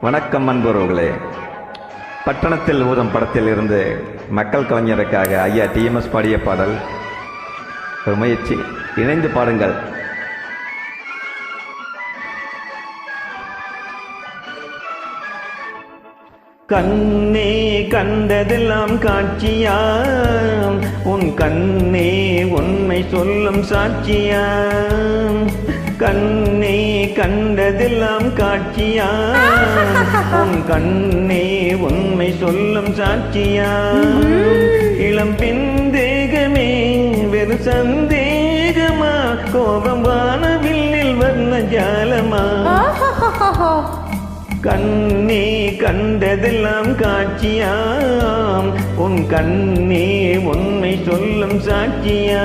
வணக்கம் அன்பர்களே பட்டணத்தில் ஊதம் படத்தில் இருந்து மக்கள் கலைஞருக்காக ஐயா டிஎம்எஸ் பாடிய பாடல். ஒரு முயற்சி. இணைந்து பாடுங்கள். கண்ணே கண்டதெல்லாம் காட்சியாம். உன் கண்ணே உண்மை சொல்லும் சாட்சியாம். கண்ணே கண்டதெல்லாம் காட்சியா? உன் கண்ணே உண்மை சொல்லும் சாட்சியா? இளம் பெண் தேகமே வெறு சந்தேகமா? கோபம் வானவில்லில் வர்ண ஜாலமா? கண்ணே கண்டதெல்லாம் காட்சியாம் உன் கண்ணே உண்மை சொல்லும் சாட்சியா?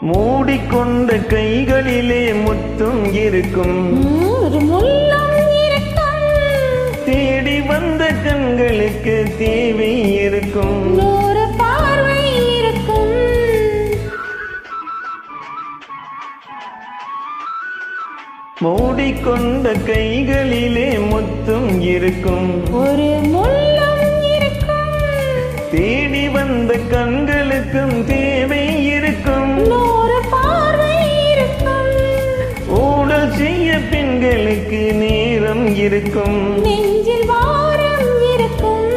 மூடிக்கொண்ட கைகளிலே முத்தும் இருக்கும். தேடி வந்த கண்களுக்கு தேவை இருக்கும். மூடிக்கொண்ட கைகளிலே முத்தும் இருக்கும். ஒரு முள்ளம் இருக்கும். தேடி வந்த கண்களுக்கும் தேவை செய்ய பெண்களுக்கு நேரம் இருக்கும். நெஞ்சில் வாரம் இருக்கும்.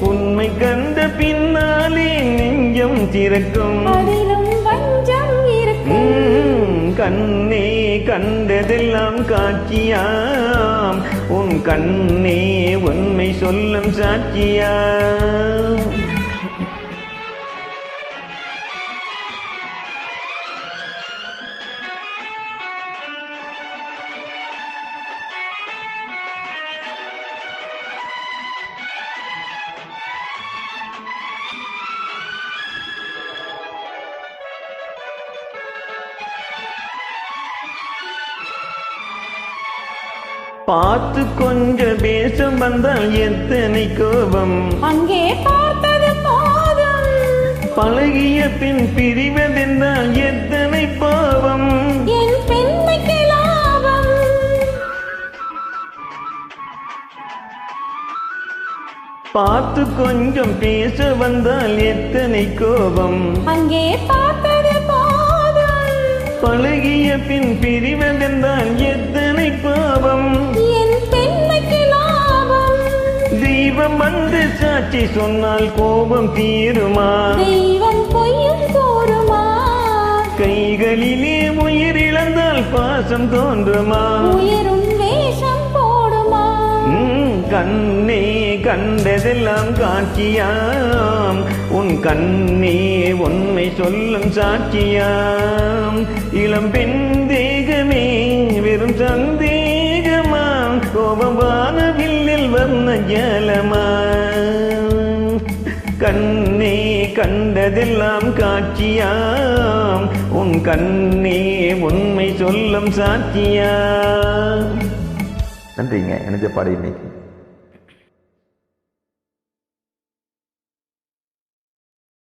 உண்மை கண்ட பின்னாலே நெஞ்சம் திறக்கும். அதிலும் வஞ்சம் இருக்கும். கண்ணே கண்டதெல்லாம் காட்சியாம். உன் கண்ணே உண்மை சொல்லும் சாட்சியாம். பார்த்து கொஞ்சம் பேசம் வந்தால் எத்தனை கோபம்? அங்கே பார்த்தது போதும். பழகிய பின் பிரிவதென்றால் எத்தனை பாவம்? என் பெண்மைக்கு லாபம். பார்த்து கொஞ்சம் பேச வந்தால் எத்தனை கோபம்? அங்கே பார்த்தது போதும். பழகிய பின் பிரிவதென்றால் எத்தனை சாட்சி சொன்னால் கோபம் தீருமா? தெய்வம் பொய்யும் கூறுமா கைகளிலே உயிர் இழந்தால் பாசம் தோன்றுமா? உயிரும் வேஷம் போடுமா? கண்ணே கண்டதெல்லாம் காட்சியாம். உன் கண்ணே உண்மை சொல்லும் சாட்சியாம். இளம் பெண் தேகமே வெறும் சந்தேகமாம். கோபமான வில்லில் வர்ண ஜலமா கண்ணே கண்டதெல்லாம் காட்சியாம். உன் கண்ணே உண்மை சொல்லும் சாட்சியா நன்றிங்க எனக்கு பாடி இன்னைக்கு.